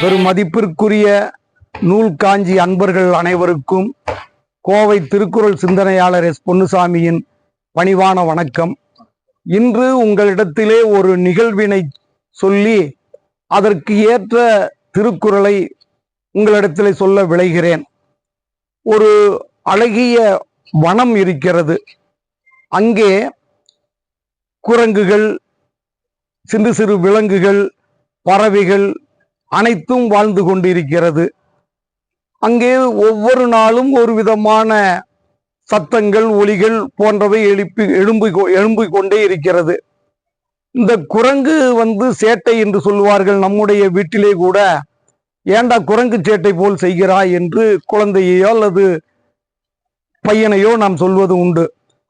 பெருமதிப்பிற்குரிய நூல் காஞ்சி அன்பர்கள் அனைவருக்கும் கோவை திருக்குறள் சிந்தனையாளர் எஸ். பொன்னுசாமியின் பணிவான வணக்கம். இன்று உங்களிடத்திலே ஒரு நிகழ்வினை சொல்லி அதற்கு ஏற்ற திருக்குறளை உங்களிடத்திலே சொல்ல விளைகிறேன். ஒரு அழகிய வனம் இருக்கிறது. அங்கே குரங்குகள் சிறு சிறு விலங்குகள் பறவைகள் அனைத்தும் வாழ்ந்து கொண்டிருக்கிறது. அங்கே ஒவ்வொரு நாளும் ஒரு விதமான சத்தங்கள் ஒலிகள் போன்றவை எழுப்பி எழும்பு எழும்பி கொண்டே இருக்கிறது. இந்த குரங்கு வந்து சேட்டை என்று சொல்லுவார்கள். நம்முடைய வீட்டிலே கூட ஏண்டா குரங்கு சேட்டை போல் செய்கிறாய்? என்று குழந்தையோ அல்லது பையனையோ நாம் சொல்வது உண்டு.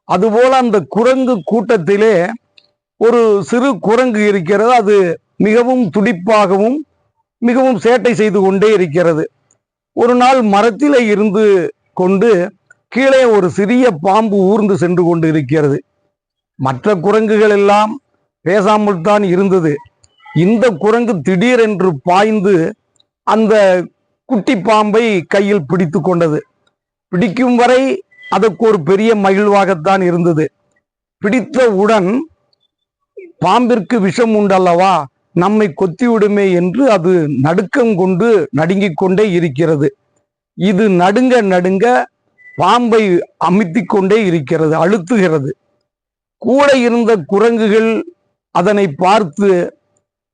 அதுபோல அந்த குரங்கு கூட்டத்திலே ஒரு சிறு குரங்கு இருக்கிறது. அது மிகவும் துடிப்பாகவும் மிகவும் சேட்டை செய்து கொண்டே இருக்கிறது. ஒரு நாள் மரத்திலே இருந்து கொண்டு கீழே ஒரு சிறிய பாம்பு ஊர்ந்து சென்று கொண்டு இருக்கிறது மற்ற குரங்குகள் எல்லாம் பேசாமல் தான் இருந்தது. இந்த குரங்கு திடீரென்று பாய்ந்து அந்த குட்டி பாம்பை கையில் பிடித்து கொண்டது. பிடிக்கும் வரை அதற்கு ஒரு பெரிய மகிழ்வாகத்தான் இருந்தது. பிடித்தவுடன் பாம்பிற்கு விஷம் உண்டல்லவா நம்மை கொத்திவிடுமே என்று அது நடுக்கம் கொண்டு நடுங்கிக் கொண்டே இருக்கிறது. இது நடுங்க நடுங்க பாம்பை அமுத்திக் கொண்டே இருக்கிறது அழுத்துகிறது. கூட இருந்த குரங்குகள் அதனை பார்த்து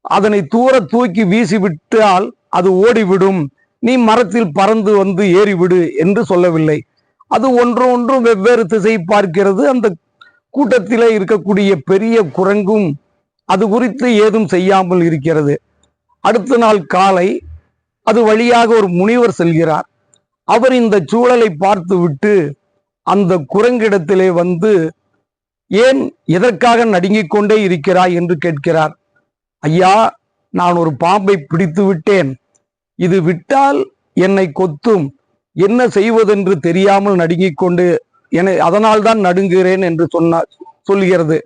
அதனை தூர தூக்கி வீசிவிட்டால் அது ஓடிவிடும். நீ மரத்தில் பறந்து வந்து ஏறிவிடு என்று சொல்லவில்லை. அது ஒன்று ஒன்றும் வெவ்வேறு திசை பார்க்கிறது. அந்த கூட்டத்திலே இருக்கக்கூடிய பெரிய குரங்கும் அது குறித்து ஏதும் செய்யாமல் இருக்கிறது. அடுத்த நாள் காலை அது வழியாக ஒரு முனிவர் செல்கிறார். அவர் இந்த சூழலை பார்த்து விட்டு அந்த குரங்கிடத்திலே வந்து ஏன் எதற்காக நடுங்கிக் கொண்டே இருக்கிறாய்? என்று கேட்கிறார். ஐயா நான் ஒரு பாம்பை பிடித்து விட்டேன். இது விட்டால் என்னை கொத்தும். என்ன செய்வதென்று தெரியாமல் நடுங்கிக் கொண்டு என அதனால் தான் நடுங்குகிறேன் என்று சொன்னார் சொல்கிறது.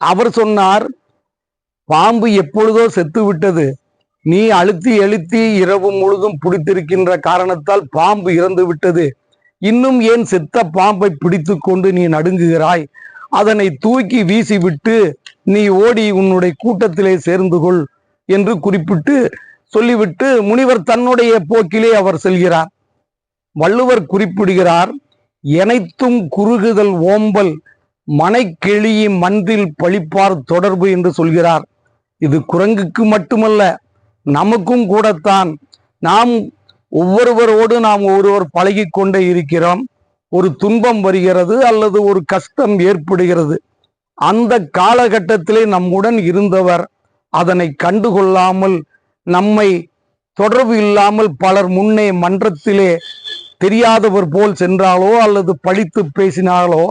அவர் சொன்னார் பாம்பு எப்பொழுதோ செத்து விட்டது நீ அழுத்தி எழுத்தி இரவு முழுதும் பிடித்திருக்கின்ற காரணத்தால் பாம்பு இறந்து விட்டது இன்னும் ஏன் செத்த பாம்பை பிடித்து கொண்டு நீ நடுங்குகிறாய்? அதனை தூக்கி வீசிவிட்டு நீ ஓடி உன்னுடைய கூட்டத்திலே சேர்ந்து கொள் என்று குறிப்பிட்டு சொல்லிவிட்டு முனிவர் தன்னுடைய போக்கிலே அவர் செல்கிறார். வள்ளுவர் குறிப்பிடுகிறார் எனைத்தும் குறுகுதல் ஓம்பல் மனைக்கிளியி மன்றில் பழிப்பார் தொடர்பு என்று சொல்கிறார். இது குரங்குக்கு மட்டுமல்ல நமக்கும் கூடத்தான். நாம் ஒவ்வொருவரோடு நாம் ஒருவர் பழகி கொண்டே இருக்கிறோம். ஒரு துன்பம் வருகிறது அல்லது ஒரு கஷ்டம் ஏற்படுகிறது. அந்த காலகட்டத்திலே நம்முடன் இருந்தவர் அதனை கண்டுகொள்ளாமல் நம்மை தொடர்பு இல்லாமல் பலர் முன்னே மன்றத்திலே தெரியாதவர் போல் சென்றாலோ அல்லது பழித்து பேசினாலோ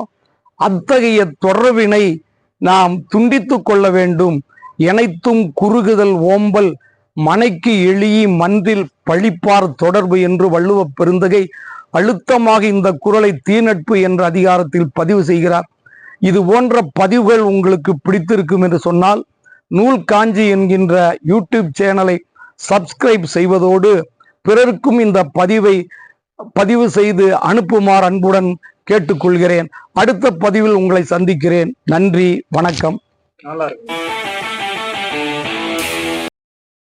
அத்தகைய தொடர்பினை நாம் துண்டித்து கொள்ள வேண்டும். இணைத்தும் குறுகுதல் ஓம்பல் மனைக்கு எளியி மன்றில் பழிப்பார் தொடர்பு என்று வள்ளுவ பெருந்தகை அழுத்தமாக இந்த குரலை தீநட்பு என்ற அதிகாரத்தில் பதிவு செய்கிறார். இது போன்ற பதிவுகள் உங்களுக்கு பிடித்திருக்கும் என்று சொன்னால் நூல் காஞ்சி என்கின்ற யூடியூப் சேனலை சப்ஸ்கிரைப் செய்வதோடு பிறருக்கும் இந்த பதிவை பதிவு செய்து அனுப்புமாறு அன்புடன் கேட்டுக்கொள்கிறேன். அடுத்த பதிவில் உங்களை சந்திக்கிறேன். நன்றி வணக்கம். நல்லா இருக்கு